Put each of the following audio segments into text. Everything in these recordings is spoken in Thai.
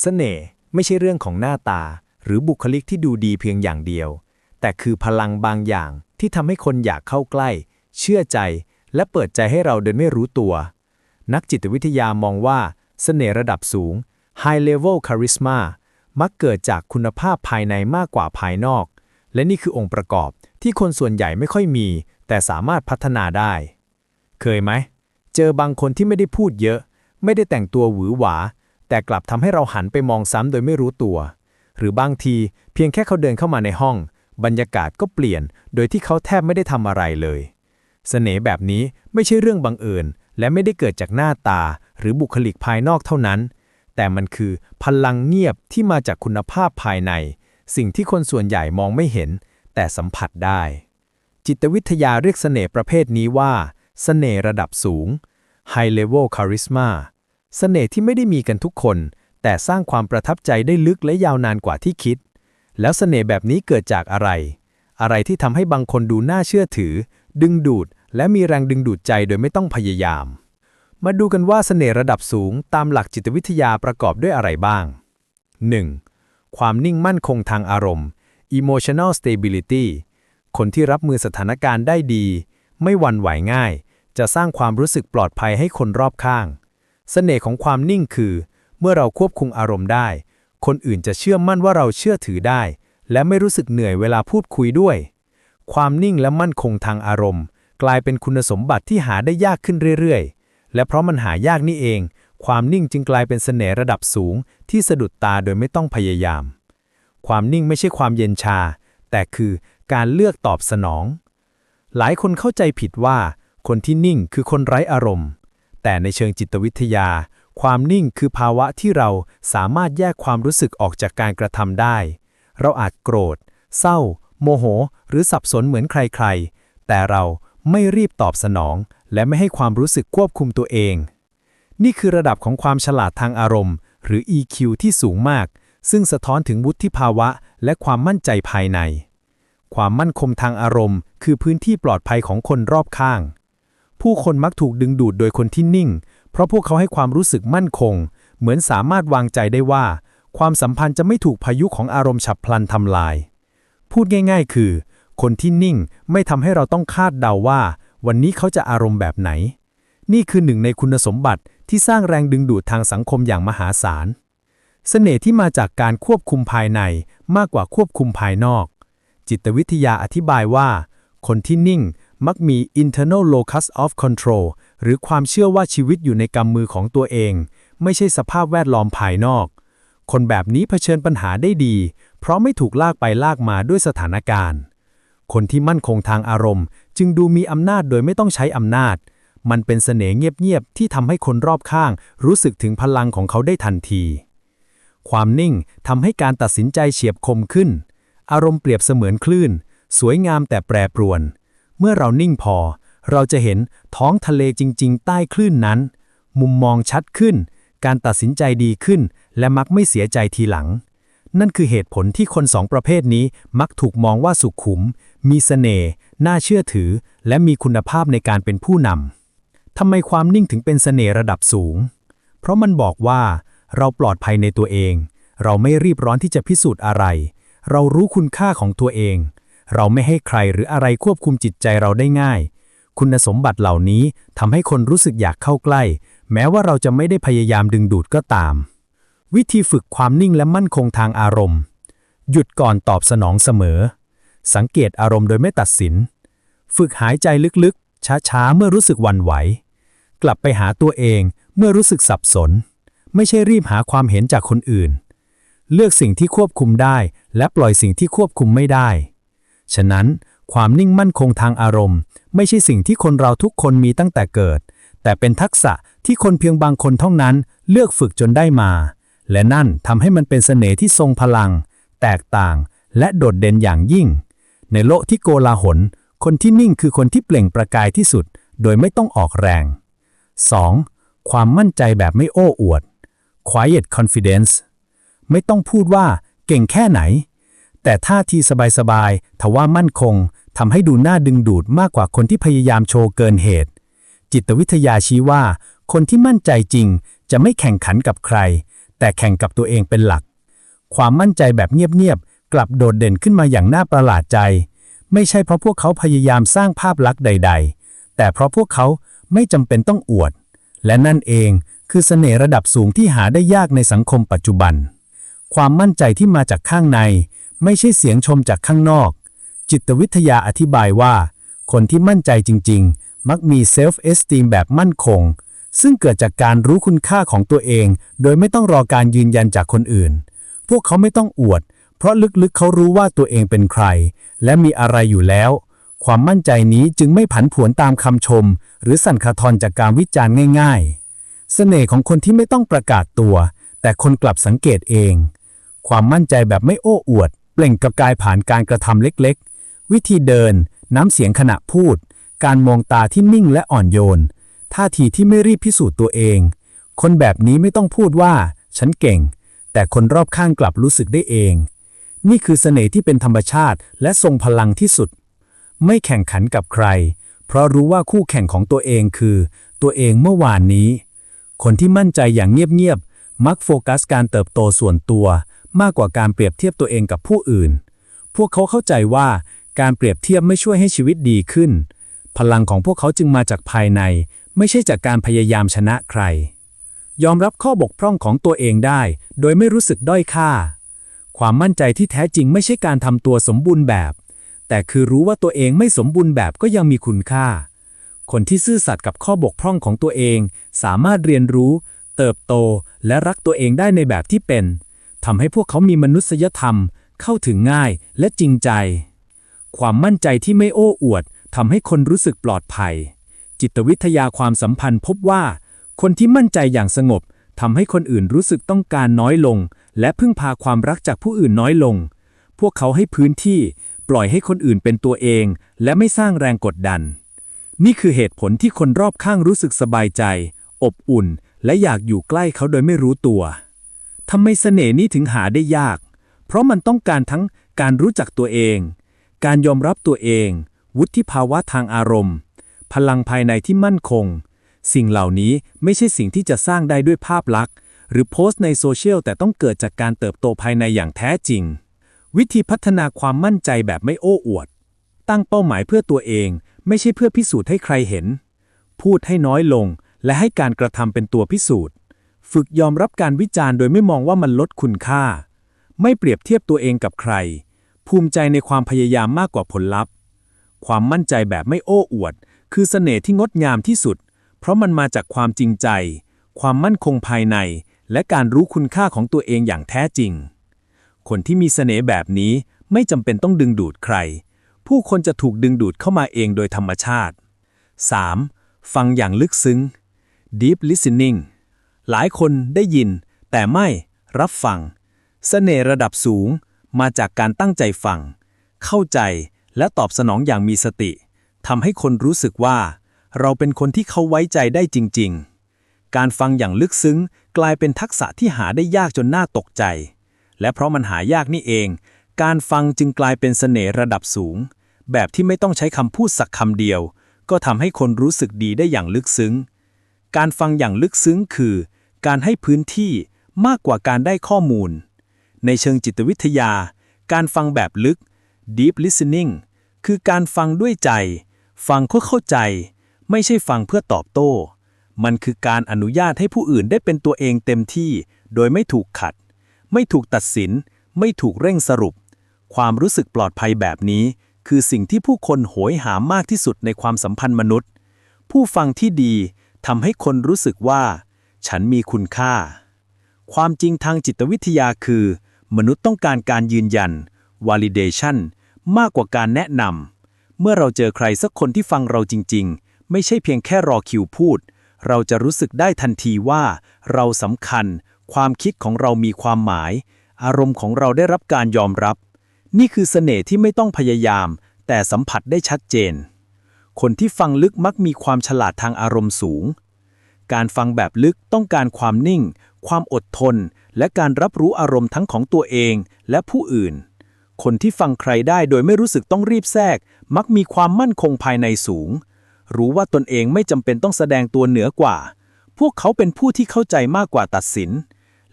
เสน่ห์ไม่ใช่เรื่องของหน้าตา หรือบุคลิกที่ดูดีเพียงอย่างเดียว แต่คือพลังบางอย่างที่ทำให้คนอยากเข้าใกล้ เชื่อใจ และเปิดใจให้เราโดยไม่รู้ตัว นักจิตวิทยามองว่าเสน่ห์ระดับสูง High Level Charisma มักเกิดจากคุณภาพภายในมากกว่าภายนอก และนี่คือองค์ประกอบที่คนส่วนใหญ่ไม่ค่อยมี แต่สามารถพัฒนาได้ เคยไหม เจอบางคนที่ไม่ได้พูดเยอะ ไม่ได้แต่งตัวหวือหวา แต่กลับทำให้เราหันไปมองซ้ำโดยไม่รู้ตัว หรือบางทีเพียงแค่เขาเดินเข้ามาในห้อง บรรยากาศก็เปลี่ยน โดยที่เขาแทบไม่ได้ทำอะไรเลยเสน่ห์แบบนี้ไม่ใช่เรื่องบังเอิญ และไม่ได้เกิดจากหน้าตา หรือบุคลิกภายนอกเท่านั้น แต่มันคือพลังเงียบที่มาจากคุณภาพภายใน สิ่งที่คนส่วนใหญ่มองไม่เห็น แต่สัมผัสได้ จิตวิทยาเรียกเสน่ห์ประเภทนี้ว่าเสน่ห์ระดับสูง High Level Charisma เสน่ห์ที่ไม่ได้มีกันทุกคน แต่สร้างความประทับใจได้ลึกและยาวนานกว่าที่คิด แล้วเสน่ห์แบบนี้เกิดจากอะไร อะไรที่ทำให้บางคนดูน่าเชื่อถือ ดึงดูด และมีแรงดึงดูดใจโดยไม่ต้องพยายาม มาดูกันว่าเสน่ห์ระดับสูงตามหลักจิตวิทยาประกอบด้วยอะไรบ้าง 1. ความนิ่งมั่นคงทางอารมณ์ emotional stability คนที่รับมือสถานการณ์ได้ดี ไม่หวั่นไหวง่าย จะสร้างความรู้สึกปลอดภัยให้คนรอบข้าง เสน่ห์ของความนิ่งคือ เมื่อเราควบคุมอารมณ์ได้ คนอื่นจะเชื่อมั่นว่าเราเชื่อถือได้ และไม่รู้สึกเหนื่อยเวลาพูดคุยด้วย ความนิ่งและมั่นคงทางอารมณ์ กลายเป็นคุณสมบัติที่หาได้ยากขึ้นเรื่อยๆ และเพราะมันหายากนี่เอง ความนิ่งจึงกลายเป็นเสน่ห์ระดับสูง ที่สะดุดตาโดยไม่ต้องพยายาม ความนิ่งไม่ใช่ความเย็นชา แต่คือการเลือกตอบสนอง หลายคนเข้าใจผิดว่า คนที่นิ่งคือคนไร้อารมณ์ แต่ในเชิงจิตวิทยา ความนิ่งคือภาวะที่เราสามารถแยกความรู้สึกออกจากการกระทำได้ เราอาจโกรธ เศร้า โมโห หรือสับสนเหมือนใครๆ แต่เราไม่รีบตอบสนอง และไม่ให้ความรู้สึกควบคุมตัวเอง นี่คือระดับของความฉลาดทางอารมณ์ หรือ EQ ที่สูงมาก ซึ่งสะท้อนถึงวุฒิภาวะ และความมั่นใจภายใน ความมั่นคงทางอารมณ์ คือพื้นที่ปลอดภัยของคนรอบข้าง ผู้คนมักถูกดึงดูดโดยคนที่นิ่ง เพราะพวกเขาให้ความรู้สึกมั่นคง เหมือนสามารถวางใจได้ว่า ความสัมพันธ์จะไม่ถูกพายุของอารมณ์ฉับพลันทำลาย พูดง่าย ๆ คือ คนที่นิ่งไม่ทำให้เราต้องคาดเดาว่า วันนี้เขาจะอารมณ์แบบไหน นี่คือหนึ่งในคุณสมบัติที่สร้างแรงดึงดูดทางสังคมอย่างมหาศาล เสน่ห์ที่มาจากการควบคุมภายในมากกว่าควบคุมภายนอก จิตวิทยาอธิบายว่า คนที่นิ่ง มักมี internal locus of control หรือความเชื่อว่าชีวิตอยู่ในกำมือของตัวเอง ไม่ใช่สภาพแวดล้อมภายนอก คนแบบนี้เผชิญปัญหาได้ดี เพราะไม่ถูกลากไปลากมาด้วยสถานการณ์ คนที่มั่นคงทางอารมณ์ จึงดูมีอำนาจโดยไม่ต้องใช้อำนาจ มันเป็นเสน่ห์เงียบๆที่ทำให้คนรอบข้าง รู้สึกถึงพลังของเขาได้ทันที ความนิ่งทำให้การตัดสินใจเฉียบคมขึ้น อารมณ์เปรียบเสมือนคลื่น สวยงามแต่แปรปรวน มื่อเรานิ่งพอ เราจะเห็นท้องทะเลจริง ๆ ใต้คลื่นนั้น มุมมองชัดขึ้น การตัดสินใจดีขึ้น และมักไม่เสียใจทีหลัง นั่นคือเหตุผลที่คนสองประเภทนี้มักถูกมองว่าสุขุม มีเสน่ห์น่าเชื่อถือ และมีคุณภาพในการเป็นผู้นำทำไมความนิ่งถึงเป็นเสน่ห์ระดับสูง เพราะมันบอกว่า เราปลอดภัยในตัวเอง เราไม่รีบร้อนที่จะพิสูจน์อะไร เรารู้คุณค่าของตัวเอง เราไม่ให้ใครหรืออะไรควบคุมจิตใจเราได้ง่าย คุณสมบัติเหล่านี้ทำให้คนรู้สึกอยากเข้าใกล้ แม้ว่าเราจะไม่ได้พยายามดึงดูดก็ตาม วิธีฝึกความนิ่งและมั่นคงทางอารมณ์ หยุดก่อนตอบสนองเสมอ สังเกตอารมณ์โดยไม่ตัดสิน ฝึกหายใจลึกๆ ช้าๆ เมื่อรู้สึกวันไหว กลับไปหาตัวเองเมื่อรู้สึกสับสน ไม่ใช่รีบหาความเห็นจากคนอื่น เลือกสิ่งที่ควบคุมได้ และปล่อยสิ่งที่ควบคุมไม่ได้ ฉะนั้นความนิ่งมั่นคงทางอารมณ์ ไม่ใช่สิ่งที่คนเราทุกคนมีตั้งแต่เกิด แต่เป็นทักษะที่คนเพียงบางคนเท่านั้นเลือกฝึกจนได้มา และนั่นทำให้มันเป็นเสน่ห์ที่ทรงพลัง แตกต่าง และโดดเด่นอย่างยิ่ง ในโลกที่โกลาหล คนที่นิ่งคือคนที่เปล่งประกายที่สุด โดยไม่ต้องออกแรง 2. ความมั่นใจแบบไม่โอ้อวด quiet confidence ไม่ต้องพูดว่าเก่งแค่ไหน แต่ท่าทีสบายๆทว่ามั่นคงทำให้ดูน่าดึงดูดมากกว่าคนที่พยายามโชว์เกินเหตุ จิตวิทยาชี้ว่า คนที่มั่นใจจริง จะไม่แข่งขันกับใคร แต่แข่งกับตัวเองเป็นหลัก ความมั่นใจแบบเงียบๆกลับโดดเด่นขึ้นมาอย่างน่าประหลาดใจ ไม่ใช่เพราะพวกเขาพยายามสร้างภาพลักษณ์ใด ๆ แต่เพราะพวกเขาไม่จำเป็นต้องอวด และนั่นเองคือเสน่ห์ระดับสูงที่หาได้ยากในสังคมปัจจุบัน ความมั่นใจที่มาจากข้างใน ไม่ใช่เสียงชมจากข้างนอก จิตวิทยาอธิบายว่า คนที่มั่นใจจริง ๆ มักมีเซลฟ์เอสตีมแบบมั่นคง ซึ่งเกิดจากการรู้คุณค่าของตัวเอง โดยไม่ต้องรอการยืนยันจากคนอื่น พวกเขาไม่ต้องอวด เพราะลึกๆเขารู้ว่าตัวเองเป็นใคร และมีอะไรอยู่แล้ว ความมั่นใจนี้จึงไม่ผันผวนตามคำชม หรือสั่นคลอนจากการวิจารณ์ง่ายๆเสน่ห์ของคนที่ไม่ต้องประกาศตัว แต่คนกลับสังเกตเอง ความมั่นใจแบบไม่โอ้อวด เปล่งประกายผ่านการกระทำเล็กๆ วิธีเดิน น้ำเสียงขณะพูด การมองตาที่นิ่งและอ่อนโยน ท่าทีที่ไม่รีบพิสูจน์ตัวเอง คนแบบนี้ไม่ต้องพูดว่า ฉันเก่ง แต่คนรอบข้างกลับรู้สึกได้เอง นี่คือเสน่ห์ที่เป็นธรรมชาติและทรงพลังที่สุด ไม่แข่งขันกับใคร เพราะรู้ว่าคู่แข่งของตัวเองคือ ตัวเองเมื่อวานนี้ คนที่มั่นใจอย่างเงียบๆมักโฟกัสการเติบโตส่วนตัว มากกว่าการเปรียบเทียบตัวเองกับผู้อื่น พวกเขาเข้าใจว่าการเปรียบเทียบไม่ช่วยให้ชีวิตดีขึ้น พลังของพวกเขาจึงมาจากภายใน ไม่ใช่จากการพยายามชนะใคร ยอมรับข้อบกพร่องของตัวเองได้ โดยไม่รู้สึกด้อยค่า ความมั่นใจที่แท้จริงไม่ใช่การทำตัวสมบูรณ์แบบ แต่คือรู้ว่าตัวเองไม่สมบูรณ์แบบก็ยังมีคุณค่า คนที่ซื่อสัตย์กับข้อบกพร่องของตัวเอง สามารถเรียนรู้ เติบโต และรักตัวเองได้ในแบบที่เป็น ทำให้พวกเขามีมนุษยธรรม เข้าถึงง่ายและจริงใจ ความมั่นใจที่ไม่โอ้อวดทำให้คนรู้สึกปลอดภัย จิตวิทยาความสัมพันธ์พบว่า คนที่มั่นใจอย่างสงบทำให้คนอื่นรู้สึกต้องการน้อยลง และพึ่งพาความรักจากผู้อื่นน้อยลง พวกเขาให้พื้นที่ปล่อยให้คนอื่นเป็นตัวเอง และไม่สร้างแรงกดดัน นี่คือเหตุผลที่คนรอบข้างรู้สึกสบายใจ อบอุ่น และอยากอยู่ใกล้เขาโดยไม่รู้ตัว ทำไมเสน่ห์นี้ถึงหาได้ยาก เพราะมันต้องการทั้งการรู้จักตัวเอง การยอมรับตัวเอง วุฒิภาวะทางอารมณ์ พลังภายในที่มั่นคง สิ่งเหล่านี้ไม่ใช่สิ่งที่จะสร้างได้ด้วยภาพลักษณ์ หรือโพสต์ในโซเชียลแต่ต้องเกิดจากการเติบโตภายในอย่างแท้จริง วิธีพัฒนาความมั่นใจแบบไม่โอ้อวด ตั้งเป้าหมายเพื่อตัวเอง ไม่ใช่เพื่อพิสูจน์ให้ใครเห็น พูดให้น้อยลง และให้การกระทำเป็นตัวพิสูจน์ ฝึกยอมรับการวิจารณ์โดยไม่มองว่ามันลดคุณค่า ไม่เปรียบเทียบตัวเองกับใคร ภูมิใจในความพยายามมากกว่าผลลัพธ์ ความมั่นใจแบบไม่โอ้อวด คือเสน่ห์ที่งดงามที่สุด เพราะมันมาจากความจริงใจ ความมั่นคงภายใน และการรู้คุณค่าของตัวเองอย่างแท้จริง คนที่มีเสน่ห์แบบนี้ไม่จำเป็นต้องดึงดูดใคร ผู้คนจะถูกดึงดูดเข้ามาเองโดยธรรมชาติ 3. ฟังอย่างลึกซึ้ง deep listening หลายคนได้ยิน แต่ไม่รับฟังเสน่ห์ระดับสูงมาจากการตั้งใจฟัง เข้าใจและตอบสนองอย่างมีสติทำให้คนรู้สึกว่า เราเป็นคนที่เขาไว้ใจได้จริง ๆ การฟังอย่างลึกซึ้งกลายเป็นทักษะที่หาได้ยากจนน่าตกใจ และเพราะมันหายากนี่เอง การฟังจึงกลายเป็นเสน่ห์ระดับสูง แบบที่ไม่ต้องใช้คำพูดสักคำเดียว ก็ทำให้คนรู้สึกดีได้อย่างลึกซึ้ง การฟังอย่างลึกซึ้งคือ การให้พื้นที่มากกว่าการได้ข้อมูล ในเชิงจิตวิทยา การฟังแบบลึก deep listening คือการฟังด้วยใจ ฟังเพื่อเข้าใจ ไม่ใช่ฟังเพื่อตอบโต้ มันคือการอนุญาตให้ผู้อื่นได้เป็นตัวเองเต็มที่ โดยไม่ถูกขัด ไม่ถูกตัดสิน ไม่ถูกเร่งสรุป ความรู้สึกปลอดภัยแบบนี้ คือสิ่งที่ผู้คนโหยหามากที่สุดในความสัมพันธ์มนุษย์ ผู้ฟังที่ดีทำให้คนรู้สึกว่า ฉันมีคุณค่า ความจริงทางจิตวิทยาคือ มนุษย์ต้องการการยืนยัน validation มากกว่าการแนะนำ เมื่อเราเจอใครสักคนที่ฟังเราจริง ๆ ไม่ใช่เพียงแค่รอคิวพูด เราจะรู้สึกได้ทันทีว่า เราสำคัญ ความคิดของเรามีความหมาย อารมณ์ของเราได้รับการยอมรับ นี่คือเสน่ห์ที่ไม่ต้องพยายาม แต่สัมผัสได้ชัดเจน คนที่ฟังลึกมักมีความฉลาดทางอารมณ์สูง การฟังแบบลึกต้องการความนิ่ง ความอดทน และการรับรู้อารมณ์ทั้งของตัวเองและผู้อื่น คนที่ฟังใครได้โดยไม่รู้สึกต้องรีบแทรก มักมีความมั่นคงภายในสูง รู้ว่าตนเองไม่จำเป็นต้องแสดงตัวเหนือกว่า พวกเขาเป็นผู้ที่เข้าใจมากกว่าตัดสิน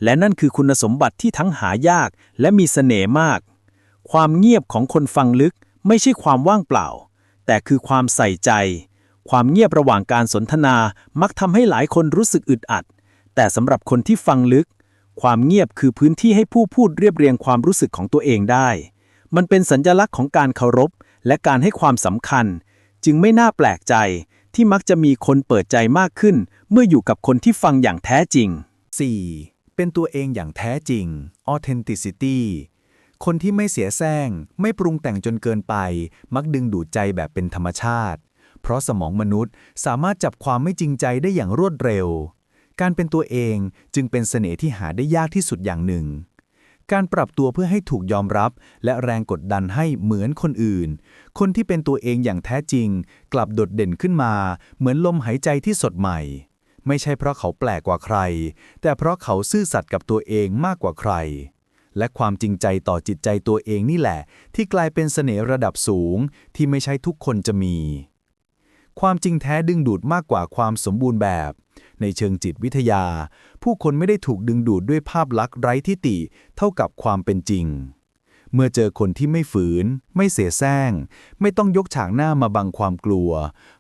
และนั่นคือคุณสมบัติที่ทั้งหายากและมีเสน่ห์มาก ความเงียบของคนฟังลึกไม่ใช่ความว่างเปล่า แต่คือความใส่ใจ ความเงียบระหว่างการสนทนามักทำให้หลายคนรู้สึกอึดอัด แต่สำหรับคนที่ฟังลึก ความเงียบคือพื้นที่ให้ผู้พูดเรียบเรียงความรู้สึกของตัวเองได้ มันเป็นสัญลักษณ์ของการเคารพ และการให้ความสำคัญ จึงไม่น่าแปลกใจ ที่มักจะมีคนเปิดใจมากขึ้น เมื่ออยู่กับคนที่ฟังอย่างแท้จริง 4. เป็นตัวเองอย่างแท้จริง authenticity คนที่ไม่เสียแซงไม่ปรุงแต่งจนเกินไป มักดึงดูดใจแบบเป็นธรรมชาติ เพราะสมองมนุษย์สามารถจับความไม่จริงใจได้อย่างรวดเร็ว การเป็นตัวเองจึงเป็นเสน่ห์ที่หาได้ยากที่สุดอย่างหนึ่ง การปรับตัวเพื่อให้ถูกยอมรับ และแรงกดดันให้เหมือนคนอื่น คนที่เป็นตัวเองอย่างแท้จริง กลับโดดเด่นขึ้นมา เหมือนลมหายใจที่สดใหม่ ไม่ใช่เพราะเขาแปลกกว่าใคร แต่เพราะเขาซื่อสัตย์กับตัวเองมากกว่าใครและความจริงใจต่อจิตใจตัวเองนี่แหละ ที่กลายเป็นเสน่ห์ระดับสูงที่ไม่ใช่ทุกคนจะมี ความจริงแท้ดึงดูดมากกว่าความสมบูรณ์แบบ ในเชิงจิตวิทยา ผู้คนไม่ได้ถูกดึงดูดด้วยภาพลักษณ์ไร้ทิฏฐิเท่ากับความเป็นจริง เมื่อเจอคนที่ไม่ฝืน ไม่เสแสร้งไม่ต้องยกฉากหน้ามาบังความกลัว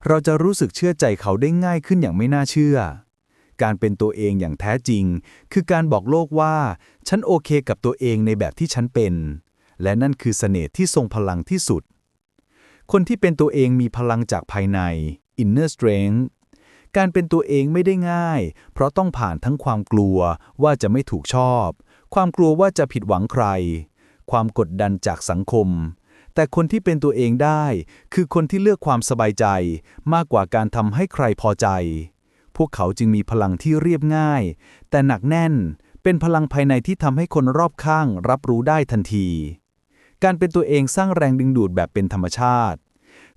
เราจะรู้สึกเชื่อใจเขาได้ง่ายขึ้นอย่างไม่น่าเชื่อ การเป็นตัวเองอย่างแท้จริง คือการบอกโลกว่า ฉันโอเคกับตัวเองในแบบที่ฉันเป็น และนั่นคือเสน่ห์ที่ทรงพลังที่สุด คนที่เป็นตัวเองมีพลังจากภายใน inner strength การเป็นตัวเองไม่ได้ง่าย เพราะต้องผ่านทั้งความกลัวว่าจะไม่ถูกชอบ ความกลัวว่าจะผิดหวังใคร ความกดดันจากสังคม แต่คนที่เป็นตัวเองได้ คือคนที่เลือกความสบายใจ มากกว่าการทำให้ใครพอใจ พวกเขาจึงมีพลังที่เรียบง่าย แต่หนักแน่น เป็นพลังภายในที่ทำให้คนรอบข้างรับรู้ได้ทันที การเป็นตัวเองสร้างแรงดึงดูดแบบเป็นธรรมชาติ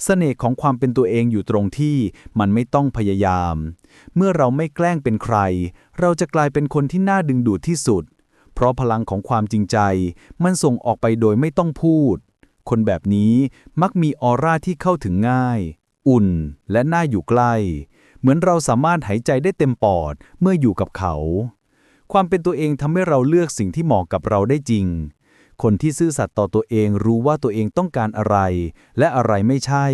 เสน่ห์ของความเป็นตัวเองอยู่ตรงที่มันไม่ต้องพยายาม เมื่อเราไม่แกล้งเป็นใคร เราจะกลายเป็นคนที่น่าดึงดูดที่สุด เพราะพลังของความจริงใจ มันส่งออกไปโดยไม่ต้องพูด คนแบบนี้มักมีออร่าที่เข้าถึงง่าย อุ่นและน่าอยู่ใกล้ เหมือนเราสามารถหายใจได้เต็มปอดเมื่ออยู่กับเขา ความเป็นตัวเองทำให้เราเลือกสิ่งที่เหมาะกับเราได้จริง คนที่ซื่อสัตย์ต่อตัวเองรู้ว่าตัวเองต้องการอะไร และอะไรไม่ใช่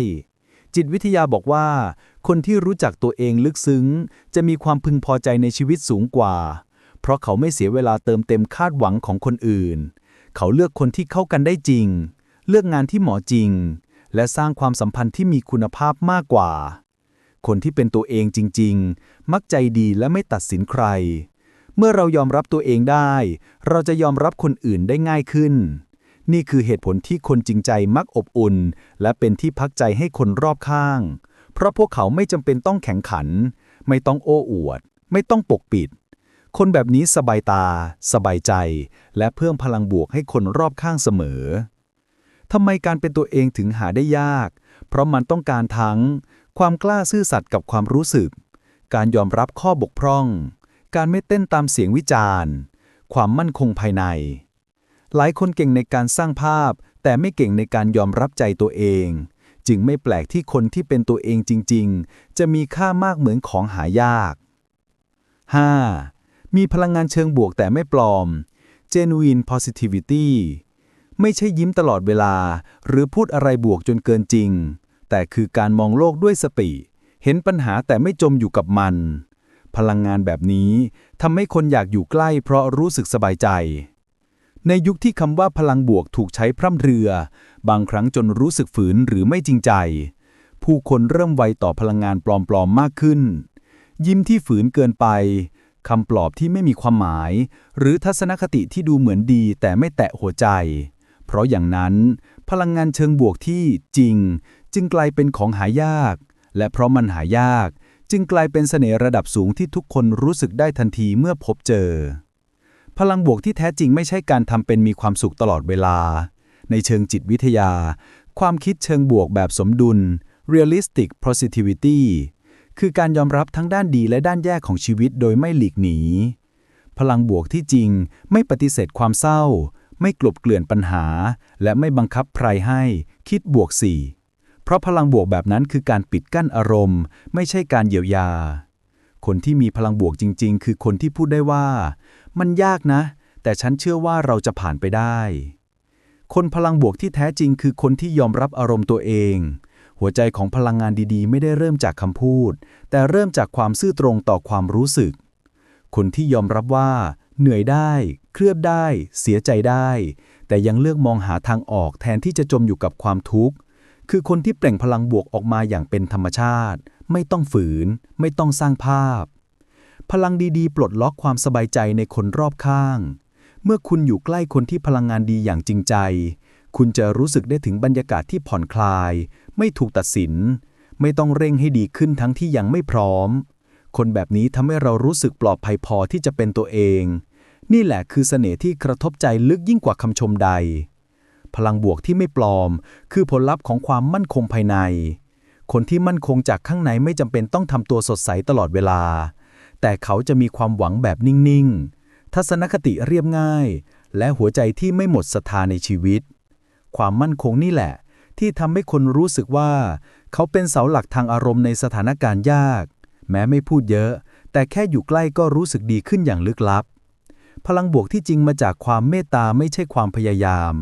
จิตวิทยาบอกว่า คนที่รู้จักตัวเองลึกซึ้ง จะมีความพึงพอใจในชีวิตสูงกว่า เพราะเขาไม่เสียเวลาเติมเต็มคาดหวังของคนอื่น เขาเลือกคนที่เข้ากันได้จริง เลือกงานที่เหมาะจริง และสร้างความสัมพันธ์ที่มีคุณภาพมากกว่า คนที่เป็นตัวเองจริง ๆ มักใจดีและไม่ตัดสินใคร เมื่อเรายอมรับตัวเองได้ เราจะยอมรับคนอื่นได้ง่ายขึ้น นี่คือเหตุผลที่คนจริงใจมักอบอุ่น และเป็นที่พักใจให้คนรอบข้าง เพราะพวกเขาไม่จำเป็นต้องแข่งขัน ไม่ต้องโอ้อวด ไม่ต้องปกปิด คนแบบนี้สบายตา สบายใจ และเพิ่มพลังบวกให้คนรอบข้างเสมอทำไมการเป็นตัวเองถึงหาได้ยาก เพราะมันต้องการทั้ง ความกล้าซื่อสัตย์กับความรู้สึก การยอมรับข้อบกพร่อง การไม่เต้นตามเสียงวิจารณ์ ความมั่นคงภายใน หลายคนเก่งในการสร้างภาพ แต่ไม่เก่งในการยอมรับใจตัวเอง จึงไม่แปลกที่คนที่เป็นตัวเองจริง ๆ จะมีค่ามากเหมือนของหายาก 5. มีพลังงานเชิงบวกแต่ไม่ปลอม genuine positivity ไม่ใช่ยิ้มตลอดเวลา หรือพูดอะไรบวกจนเกินจริง แต่คือการมองโลกด้วยสติ เห็นปัญหาแต่ไม่จมอยู่กับมัน พลังงานแบบนี้ทำให้คนอยากอยู่ใกล้เพราะรู้สึกสบายใจ ในยุคที่คำว่าพลังบวกถูกใช้พร่ำเรือ บางครั้งจนรู้สึกฝืนหรือไม่จริงใจ ผู้คนเริ่มไวต่อพลังงานปลอมๆมากขึ้น ยิ้มที่ฝืนเกินไปคำปลอบที่ไม่มีความหมาย หรือทัศนคติที่ดูเหมือนดีแต่ไม่แตะหัวใจ เพราะอย่างนั้น พลังงานเชิงบวกที่จริง จึงกลายเป็นของหายาก และเพราะมันหายาก จึงกลายเป็นเสน่ห์ระดับสูงที่ทุกคนรู้สึกได้ทันทีเมื่อพบเจอ พลังบวกที่แท้จริงไม่ใช่การทำเป็นมีความสุขตลอดเวลา ในเชิงจิตวิทยา ความคิดเชิงบวกแบบสมดุล realistic positivity คือการยอมรับทั้งด้านดีและด้านแย่ของชีวิตโดยไม่หลีกหนี พลังบวกที่จริงไม่ปฏิเสธความเศร้า ไม่กลบเกลื่อนปัญหา และไม่บังคับใครให้ คิดบวกสี่ ราะพลังบวกแบบนั้นคือการปิดกั้นอารมณ์ ไม่ใช่การเยียวยา คนที่มีพลังบวกจริง ๆ คือคนที่พูดได้ว่า มันยากนะ แต่ฉันเชื่อว่าเราจะผ่านไปได้ คนพลังบวกที่แท้จริงคือคนที่ยอมรับอารมณ์ตัวเอง หัวใจของพลังงานดีๆ ไม่ได้เริ่มจากคำพูด แต่เริ่มจากความซื่อตรงต่อความรู้สึก คนที่ยอมรับว่า เหนื่อยได้ เคลือบได้ เสียใจได้ แต่ยังเลือกมองหาทางออกแทนที่จะจมอยู่กับความทุกข์ คือคนที่เปล่งพลังบวกออกมาอย่างเป็นธรรมชาติ ไม่ต้องฝืน ไม่ต้องสร้างภาพ พลังดีๆ ปลดล็อกความสบายใจในคนรอบข้าง เมื่อคุณอยู่ใกล้คนที่พลังงานดีอย่างจริงใจ คุณจะรู้สึกได้ถึงบรรยากาศที่ผ่อนคลาย ไม่ถูกตัดสิน ไม่ต้องเร่งให้ดีขึ้นทั้งที่ยังไม่พร้อม คนแบบนี้ทำให้เรารู้สึกปลอดภัยพอที่จะเป็นตัวเอง นี่แหละคือเสน่ห์ที่กระทบใจลึกยิ่งกว่าคำชมใด พลังบวกที่ไม่ปลอม คือผลลัพธ์ของความมั่นคงภายใน คนที่มั่นคงจากข้างในไม่จำเป็นต้องทำตัวสดใสตลอดเวลา แต่เขาจะมีความหวังแบบนิ่ง ๆ ทัศนคติเรียบง่าย และหัวใจที่ไม่หมดศรัทธาในชีวิต ความมั่นคงนี่แหละ ที่ทำให้คนรู้สึกว่า เขาเป็นเสาหลักทางอารมณ์ในสถานการณ์ยาก แม้ไม่พูดเยอะ แต่แค่อยู่ใกล้ก็รู้สึกดีขึ้นอย่างลึกลับพลังบวกที่จริงมาจากความเมตตาไม่ใช่ความพยายาม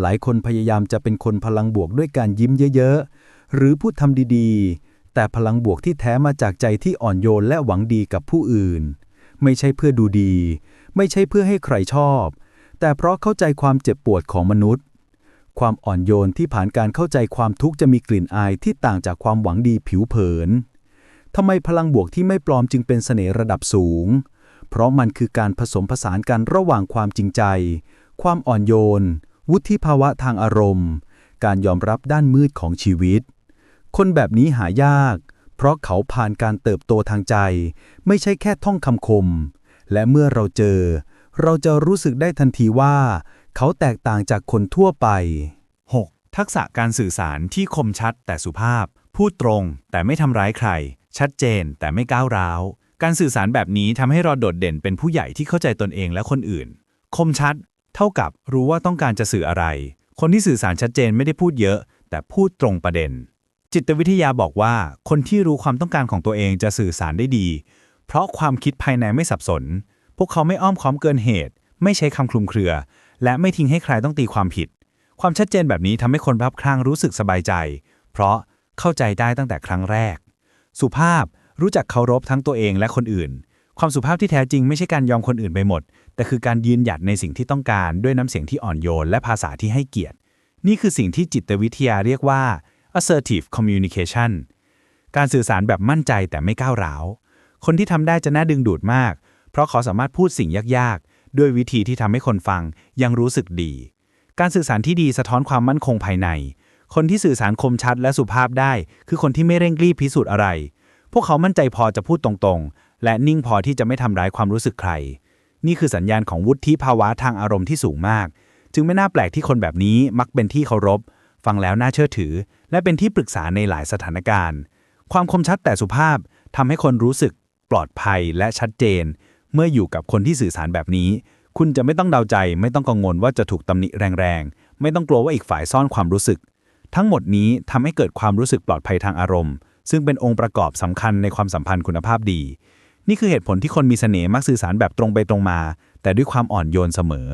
หลายคนพยายามจะเป็นคนพลังบวกด้วยการยิ้มเยอะๆ หรือพูดทำดีๆ แต่พลังบวกที่แท้มาจากใจที่อ่อนโยนและหวังดีกับผู้อื่น ไม่ใช่เพื่อดูดี ไม่ใช่เพื่อให้ใครชอบ แต่เพราะเข้าใจความเจ็บปวดของมนุษย์ ความอ่อนโยนที่ผ่านการเข้าใจความทุกข์จะมีกลิ่นอายที่ต่างจากความหวังดีผิวเผินทำไมพลังบวกที่ไม่ปลอมจึงเป็นเสน่ห์ระดับสูง เพราะมันคือการผสมผสานกันระหว่างความจริงใจ ความอ่อนโยน วุฒิภาวะทางอารมณ์ การยอมรับด้านมืดของชีวิต คนแบบนี้หายาก เพราะเขาผ่านการเติบโตทางใจ ไม่ใช่แค่ท่องคำคม และเมื่อเราเจอ เราจะรู้สึกได้ทันทีว่า เขาแตกต่างจากคนทั่วไป 6. ทักษะการสื่อสารที่คมชัดแต่สุภาพ พูดตรงแต่ไม่ทำร้ายใคร ชัดเจนแต่ไม่ก้าวร้าว การสื่อสารแบบนี้ทำให้เราโดดเด่นเป็นผู้ใหญ่ที่เข้าใจตนเองและคนอื่น คมชัด เท่ากับรู้ว่าต้องการจะสื่ออะไร คนที่สื่อสารชัดเจนไม่ได้พูดเยอะ แต่พูดตรงประเด็น จิตวิทยาบอกว่า คนที่รู้ความต้องการของตัวเองจะสื่อสารได้ดี เพราะความคิดภายในไม่สับสน พวกเขาไม่อ้อมค้อมเกินเหตุ ไม่ใช้คำคลุมเครือ และไม่ทิ้งให้ใครต้องตีความผิด ความชัดเจนแบบนี้ทำให้คนรับข้างรู้สึกสบายใจ เพราะเข้าใจได้ตั้งแต่ครั้งแรก สุภาพรู้จักเคารพทั้งตัวเองและคนอื่น ความสุภาพที่แท้จริงไม่ใช่การยอมคนอื่นไปหมด แต่คือการยืนหยัดในสิ่งที่ต้องการด้วยน้ำเสียงที่อ่อนโยนและภาษาที่ให้เกียรติ นี่คือสิ่งที่จิตวิทยาเรียกว่า assertive communication การสื่อสารแบบมั่นใจแต่ไม่ก้าวร้าว คนที่ทำได้จะน่าดึงดูดมาก เพราะเขาสามารถพูดสิ่งยากๆ ด้วยวิธีที่ทำให้คนฟังยังรู้สึกดี การสื่อสารที่ดีสะท้อนความมั่นคงภายใน คนที่สื่อสารคมชัดและสุภาพได้ คือคนที่ไม่เร่งรีบพิสูจน์อะไร พวกเขามั่นใจพอจะพูดตรงๆ และนิ่งพอที่จะไม่ทำร้ายความรู้สึกใคร นี่คือสัญญาณของวุฒิภาวะทางอารมณ์ที่สูงมาก จึงไม่น่าแปลกที่คนแบบนี้มักเป็นที่เคารพ ฟังแล้วน่าเชื่อถือ และเป็นที่ปรึกษาในหลายสถานการณ์ ความคมชัดแต่สุภาพทำให้คนรู้สึกปลอดภัยและชัดเจน เมื่ออยู่กับคนที่สื่อสารแบบนี้ คุณจะไม่ต้องเดาใจ ไม่ต้องกังวลว่าจะถูกตำหนิแรงๆ ไม่ต้องกลัวว่าอีกฝ่ายซ่อนความรู้สึก ทั้งหมดนี้ทำให้เกิดความรู้สึกปลอดภัยทางอารมณ์ ซึ่งเป็นองค์ประกอบสำคัญในความสัมพันธ์คุณภาพดี นี่คือเหตุผลที่คนมีเสน่ห์มักสื่อสารแบบตรงไปตรงมา แต่ด้วยความอ่อนโยนเสมอ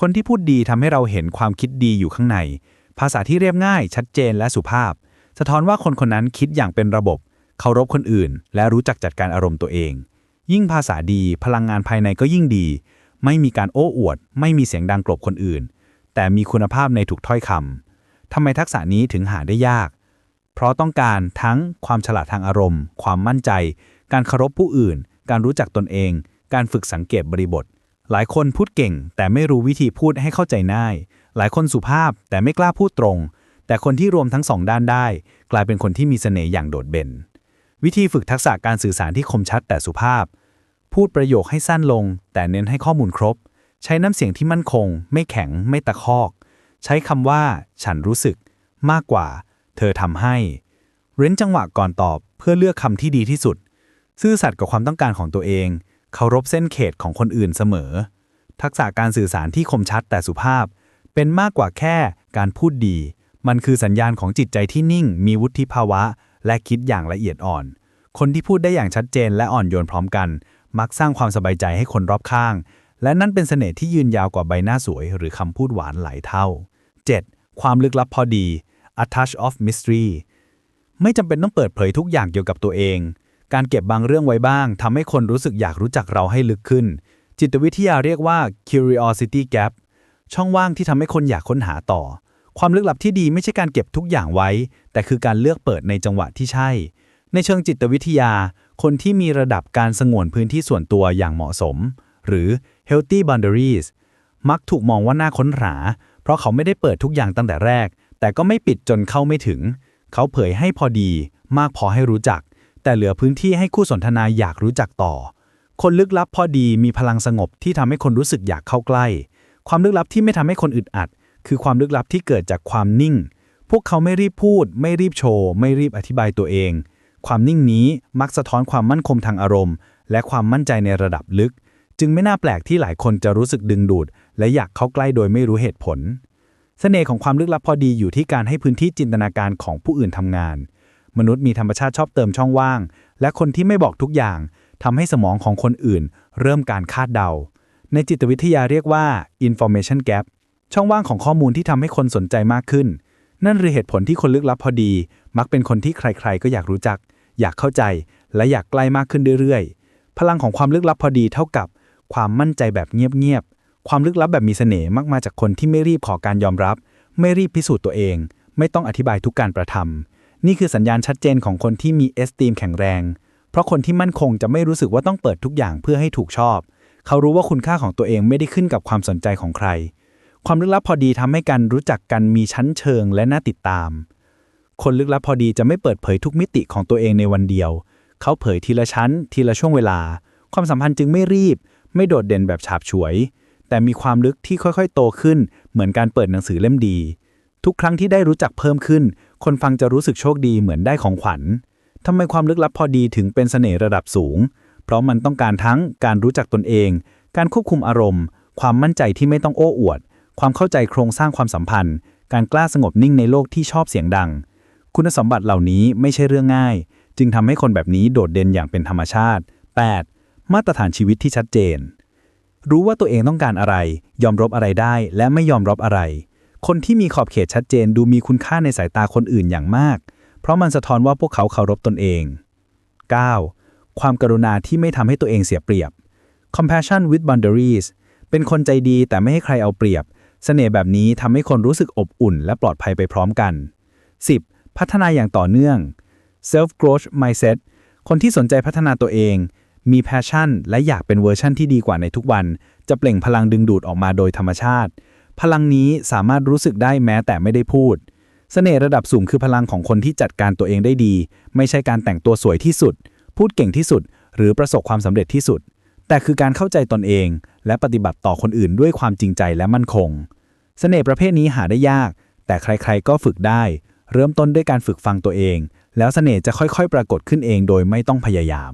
คนที่พูดดีทำให้เราเห็นความคิดดีอยู่ข้างใน ภาษาที่เรียบง่าย ชัดเจนและสุภาพ สะท้อนว่าคนคนนั้นคิดอย่างเป็นระบบ เคารพคนอื่น และรู้จักจัดการอารมณ์ตัวเอง ยิ่งภาษาดี พลังงานภายในก็ยิ่งดี ไม่มีการโอ้อวด ไม่มีเสียงดังกลบคนอื่น แต่มีคุณภาพในทุกถ้อยคำทำไมทักษะนี้ถึงหาได้ยาก เพราะต้องการทั้งความฉลาดทางอารมณ์ ความมั่นใจ การเคารพผู้อื่น การรู้จักตนเอง การฝึกสังเกตบริบท หลายคนพูดเก่ง แต่ไม่รู้วิธีพูดให้เข้าใจง่าย หลายคนสุภาพแต่ไม่กล้าพูดตรง แต่คนที่รวมทั้งสองด้านได้ กลายเป็นคนที่มีเสน่ห์อย่างโดดเด่น วิธีฝึกทักษะการสื่อสารที่คมชัดแต่สุภาพ พูดประโยคให้สั้นลง แต่เน้นให้ข้อมูลครบ ใช้น้ำเสียงที่มั่นคง ไม่แข็ง ไม่ตะคอก ใช้คำว่า ฉันรู้สึก มากกว่า เธอทำให้เว้นจังหวะก่อนตอบเพื่อเลือกคำที่ดีที่สุด ซื่อสัตย์กับความต้องการของตัวเองเคารพเส้นเขตของคนอื่นเสมอ ทักษะการสื่อสารที่คมชัดแต่สุภาพ เป็นมากกว่าแค่การพูดดี มันคือสัญญาณของจิตใจที่นิ่ง มีวุฒิภาวะ และคิดอย่างละเอียดอ่อน คนที่พูดได้อย่างชัดเจนและอ่อนโยนพร้อมกัน มักสร้างความสบายใจให้คนรอบข้าง และนั่นเป็นเสน่ห์ที่ยืนยาวกว่าใบหน้าสวย หรือคำพูดหวานหลายเท่า 7. ความลึกลับพอดี a touch of mystery ไม่จำเป็นต้องเปิดเผยทุกอย่างเกี่ยวกับตัวเอง การเก็บบางเรื่องไว้บ้างทำให้คนรู้สึกอยากรู้จักเราให้ลึกขึ้น จิตวิทยาเรียกว่า curiosity gap ช่องว่างที่ทำให้คนอยากค้นหาต่อ ความลึกลับที่ดีไม่ใช่การเก็บทุกอย่างไว้ แต่คือการเลือกเปิดในจังหวะที่ใช่ ในเชิงจิตวิทยา คนที่มีระดับการสงวนพื้นที่ส่วนตัวอย่างเหมาะสม หรือ healthy boundaries มักถูกมองว่าน่าค้นหา เพราะเขาไม่ได้เปิดทุกอย่างตั้งแต่แรก แต่ก็ไม่ปิดจนเข้าไม่ถึง เขาเผยให้พอดี มากพอให้รู้จัก แต่เหลือพื้นที่ให้คู่สนทนาอยากรู้จักต่อ คนลึกลับพอดีมีพลังสงบที่ทำให้คนรู้สึกอยากเข้าใกล้ ความลึกลับที่ไม่ทำให้คนอึดอัด คือความลึกลับที่เกิดจากความนิ่ง พวกเขาไม่รีบพูด ไม่รีบโชว์ ไม่รีบอธิบายตัวเอง ความนิ่งนี้มักสะท้อนความมั่นคงทางอารมณ์ และความมั่นใจในระดับลึก จึงไม่น่าแปลกที่หลายคนจะรู้สึกดึงดูด และอยากเข้าใกล้โดยไม่รู้เหตุผลเสน่ห์ของความลึกลับพอดีอยู่ที่การให้พื้นที่จินตนาการของผู้อื่นทำงาน มนุษย์มีธรรมชาติชอบเติมช่องว่าง และคนที่ไม่บอกทุกอย่างทำให้สมองของคนอื่น เริ่มการคาดเดา ในจิตวิทยาเรียกว่า information gap ช่องว่างของข้อมูลที่ทำให้คนสนใจมากขึ้น นั่นคือเหตุผลที่คนลึกลับพอดี มักเป็นคนที่ใครๆ ก็อยากรู้จัก อยากเข้าใจ และอยากใกล้มากขึ้นเรื่อยๆ พลังของความลึกลับพอดีเท่ากับ ความมั่นใจแบบเงียบๆ ความลึกลับแบบมีเสน่ห์มักมาจากคนที่ไม่รีบขอการยอมรับ ไม่รีบพิสูจน์ตัวเอง ไม่ต้องอธิบายทุกการกระทำ นี่คือสัญญาณชัดเจนของคนที่มีเอสตีมแข็งแรง เพราะคนที่มั่นคงจะไม่รู้สึกว่าต้องเปิดทุกอย่างเพื่อให้ถูกชอบ เขารู้ว่าคุณค่าของตัวเองไม่ได้ขึ้นกับความสนใจของใคร ความลึกลับพอดีทำให้การรู้จักกันมีชั้นเชิงและน่าติดตาม คนลึกลับพอดีจะไม่เปิดเผยทุกมิติของตัวเองในวันเดียว เขาเผยทีละชั้น ทีละช่วงเวลา ความสัมพันธ์จึงไม่รีบ ไม่โดดเด่นแบบฉาบฉวย แต่มีความลึกที่ค่อยๆ โตขึ้น เหมือนการเปิดหนังสือเล่มดี ทุกครั้งที่ได้รู้จักเพิ่มขึ้น คนฟังจะรู้สึกโชคดีเหมือนได้ของขวัญทำไมความลึกลับพอดีถึงเป็นเสน่ห์ระดับสูง เพราะมันต้องการทั้งการรู้จักตนเอง การควบคุมอารมณ์ ความมั่นใจที่ไม่ต้องโอ้อวด ความเข้าใจโครงสร้างความสัมพันธ์ การกล้าสงบนิ่งในโลกที่ชอบเสียงดัง คุณสมบัติเหล่านี้ไม่ใช่เรื่องง่าย จึงทำให้คนแบบนี้โดดเด่นอย่างเป็นธรรมชาติ 8. มาตรฐานชีวิตที่ชัดเจน รู้ว่าตัวเองต้องการอะไร ยอมรับอะไรได้ และไม่ยอมรับอะไร คนที่มีขอบเขตชัดเจนดูมีคุณค่าในสายตาคนอื่นอย่างมาก เพราะมันสะท้อนว่าพวกเขาเคารพตนเอง 9. ความกรุณาที่ไม่ทำให้ตัวเองเสียเปรียบ compassion with boundaries เป็นคนใจดีแต่ไม่ให้ใครเอาเปรียบเสน่ห์แบบนี้ทำให้คนรู้สึกอบอุ่น และปลอดภัยไปพร้อมกัน 10. พัฒนาอย่างต่อเนื่อง self growth mindset คนที่สนใจพัฒนาตัวเอง มี passion และอยากเป็นเวอร์ชั่นที่ดีกว่าในทุกวัน จะเปล่งพลังดึงดูดออกมาโดยธรรมชาติ พลังนี้สามารถรู้สึกได้แม้แต่ไม่ได้พูดเสน่ห์ระดับสูงคือพลังของคนที่จัดการตัวเองได้ดี ไม่ใช่การแต่งตัวสวยที่สุด พูดเก่งที่สุด หรือประสบความสำเร็จที่สุด แต่คือการเข้าใจตนเอง และปฏิบัติต่อคนอื่นด้วยความจริงใจและมั่นคงเสน่ห์ประเภทนี้หาได้ยาก แต่ใครๆก็ฝึกได้ เริ่มต้นด้วยการฝึกฟังตัวเอง แล้วเสน่ห์จะค่อยๆ ปรากฏขึ้นเองโดยไม่ต้องพยายาม